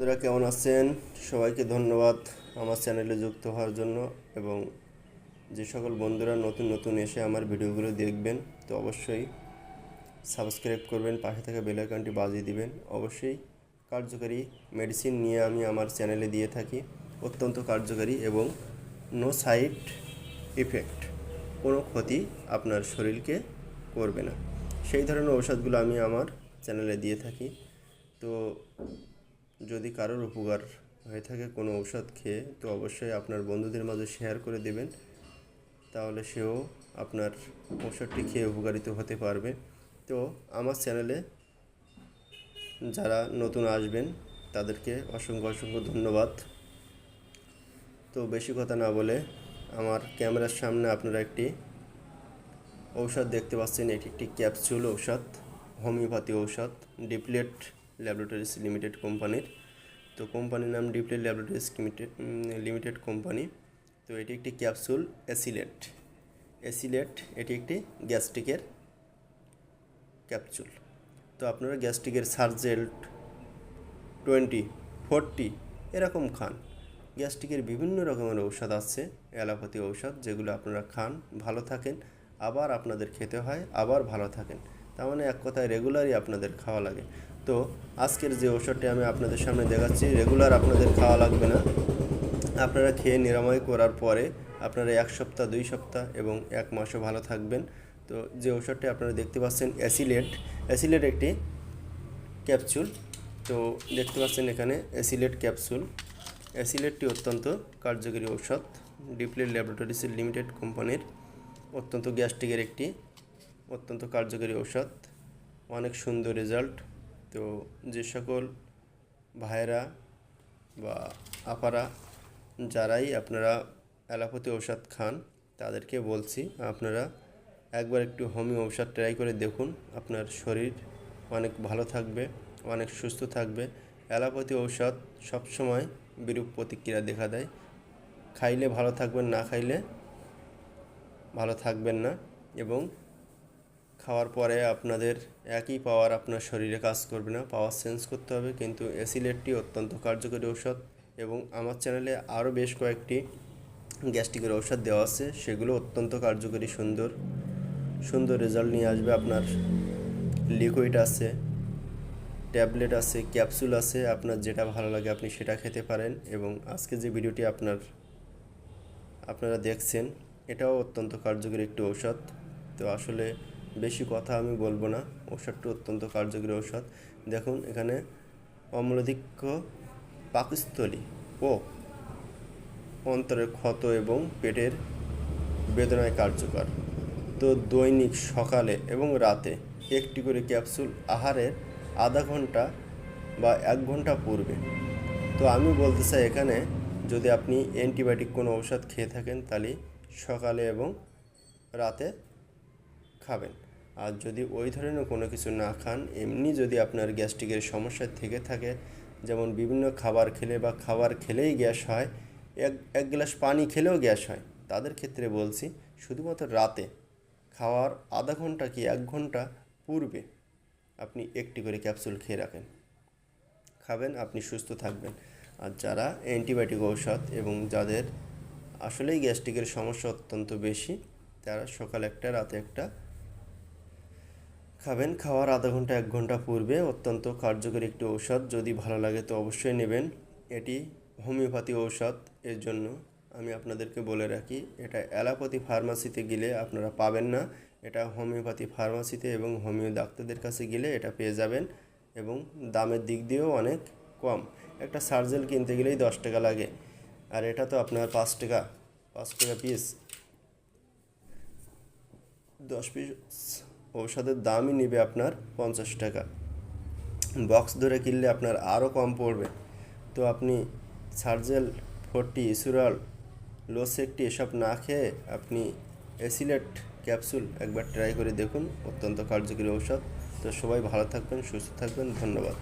বন্ধুরা, কেমন আছেন? সবাইকে ধন্যবাদ আমার চ্যানেলে যুক্ত হওয়ার জন্য এবং যে সকল বন্ধুরা নতুন নতুন এসে আমার ভিডিওগুলো দেখবেন, তো অবশ্যই সাবস্ক্রাইব করবেন, পাশে থাকা বেল আইকনটি বাজিয়ে দিবেন। অবশ্যই কার্যকারী মেডিসিন নিয়ে আমি আমার চ্যানেলে দিয়ে থাকি। অত্যন্ত কার্যকারী এবং নো সাইড ইফেক্ট কোনো ক্ষতি আপনার শরীরকে করবে না। সেই ধরনের ঔষধগুলো আমি আমার চ্যানেলে দিয়ে থাকি। তো যদি কারোর উপকার হয়ে থাকে কোনো ঔষধ খেয়ে, তো অবশ্যই আপনার বন্ধুদের মাঝে শেয়ার করে দেবেন। তাহলে সেও আপনার ঔষধটি খেয়ে উপকারিত হতে পারবে। তো আমার চ্যানেলে যারা নতুন আসবেন, তাদেরকে অসংখ্য অসংখ্য ধন্যবাদ। তো বেশি কথা না বলে আমার ক্যামেরার সামনে আপনারা একটি ঔষধ দেখতে পাচ্ছেন। এটি একটি ক্যাপসুল ঔষধ হোমিওপ্যাথি ঔষধ ডিপ্লেট ল্যাবরেটরিজ লিমিটেড কোম্পানির তো কোম্পানির নাম ডিপ্লেট ল্যাবরেটরিজ লিমিটেড লিমিটেড কোম্পানি তো এটি একটি ক্যাপসুল অ্যাসিলেট অ্যাসিলেট এটি একটি গ্যাস্ট্রিকের ক্যাপসুল তো আপনারা গ্যাস্ট্রিকের সার্জেল্ট টোয়েন্টি ফোরটি এরকম খান। গ্যাস্ট্রিকের বিভিন্ন রকমের ঔষধ আছে, অ্যালোপ্যাথি ঔষধ যেগুলো আপনারা খান, ভালো থাকেন, আবার আপনাদের খেতে হয়, আবার ভালো থাকেন। তার মানে এক কথায় রেগুলারই আপনাদের খাওয়া লাগে। তো আজকের যে ঔষধটি আমি আপনাদের সামনে দেখাচ্ছি, রেগুলার আপনাদের খাওয়া লাগবে না। আপনারা খেয়ে নিরাময় করার পরে আপনারা এক সপ্তাহ, দুই সপ্তাহ এবং এক মাসও ভালো থাকবেন। তো যে ওষুধটি আপনারা দেখতে পাচ্ছেন, অ্যাসিলেট। অ্যাসিলেট একটি ক্যাপসুল। তো দেখতে পাচ্ছেন এখানে অ্যাসিলেট ক্যাপসুল। অ্যাসিলেটটি অত্যন্ত কার্যকরী ঔষধ। ডিপ্লেট ল্যাবরেটরিজ লিমিটেড কোম্পানির অত্যন্ত গ্যাস্ট্রিকের একটি অত্যন্ত কার্যকরী ঔষধ। অনেক সুন্দর রেজাল্ট। তো যে সকল ভাইয়েরা বা আপারা, যারাই আপনারা অ্যালোপ্যাথি ঔষধ খান, তাদেরকে বলছি আপনারা একবার একটু হোমিও ঔষধ ট্রাই করে দেখুন। আপনার শরীর অনেক ভালো থাকবে, অনেক সুস্থ থাকবে। অ্যালোপ্যাথি ঔষধ সবসময় বিরূপ প্রতিক্রিয়া দেখা দেয়। খাইলে ভালো থাকবেন, না খাইলে ভালো থাকবেন না। এবং খাওয়ার পরে আপনাদের একই পাওয়ার আপনার শরীরে কাজ করবে না। পাওয়ার চেঞ্জ করতে হবে, কিন্তু অ্যাসিলেটটি অত্যন্ত কার্যকরী ঔষধ এবং আমার চ্যানেলে আরও বেশ কয়েকটি গ্যাস্ট্রিকের ঔষধ দেওয়া আছে, সেগুলো অত্যন্ত কার্যকরী, সুন্দর সুন্দর রেজাল্ট নিয়ে আসবে। আপনার লিকুইড আছে ট্যাবলেট আছে ক্যাপসুল আছে, আপনার যেটা ভালো লাগে আপনি সেটা খেতে পারেন এবং আজকে যে ভিডিওটি আপনার, আপনারা দেখছেন, এটাও অত্যন্ত কার্যকরী একটি ঔষধ। তো আসলে বেশি কথা আমি বলব না। ঔষধটি অত্যন্ত কার্যকরী ঔষধ। দেখুন, এখানে অম্লধিক্য পাকস্থলী ও অন্তরের ক্ষত এবং পেটের বেদনায় কার্যকর। তো দৈনিক, সকালে এবং রাতে একটি করে ক্যাপসুল আহারের আধা ঘণ্টা বা এক ঘণ্টা পূর্বে। তো আমি বলতে চাই, এখানে যদি আপনি অ্যান্টিবায়োটিক কোনো ঔষধ খেয়ে থাকেন, তাহলে সকালে এবং রাতে খাবেন। আর যদি ওই ধরনের কোনো কিছু না খান, এমনি যদি আপনার গ্যাস্ট্রিকের সমস্যা থেকে থাকে, যেমন বিভিন্ন খাবার খেলে বা খাবার খেলেই গ্যাস হয়, এক এক গ্লাস পানি খেলেও গ্যাস হয়, তাদের ক্ষেত্রে বলছি শুধুমাত্র রাতে খাওয়ার আধা ঘণ্টা কি এক ঘণ্টা পূর্বে আপনি একটি করে ক্যাপসুল খেয়ে রাখেন। খাবেন, আপনি সুস্থ থাকবেন। আর যারা অ্যান্টিবায়োটিক ঔষধ এবং যাদের আসলেই গ্যাস্ট্রিকের সমস্যা অত্যন্ত বেশি, তারা সকাল একটা, রাতে একটা খাবেন। খাওয়ার আধা ঘণ্টা, এক ঘণ্টা পূর্বে অত্যন্ত কার্যকরী একটি ঔষধ। যদি ভালো লাগে তো অবশ্যই নেবেন। এটি হোমিওপ্যাথি ঔষধ। এর জন্য আমি আপনাদেরকে বলে রাখি, এটা অ্যালোপ্যাথি ফার্মাসিতে গেলে আপনারা পাবেন না। এটা হোমিওপ্যাথি ফার্মাসিতে এবং হোমিও ডাক্তারদের কাছে গেলে এটা পেয়ে যাবেন এবং দামের দিক দিয়েও অনেক কম। একটা সার্জেল কিনতে গেলেই দশ টাকা লাগে। আর এটা তো আপনার পাঁচ টাকা পাঁচ টাকা পিস দশ পিস ঔষধের দামই নেবে আপনার পঞ্চাশ টাকা। বক্স ধরে কিনলে আপনার আরও কম পড়বে। তো আপনি সার্জেল, ফোরটি, ইসুরাল, লোসেকটি এসব না খেয়ে আপনি এসিলেট ক্যাপসুল একবার ট্রাই করে দেখুন, অত্যন্ত কার্যকরী ঔষধ। তো সবাই ভালো থাকবেন, সুস্থ থাকবেন, ধন্যবাদ।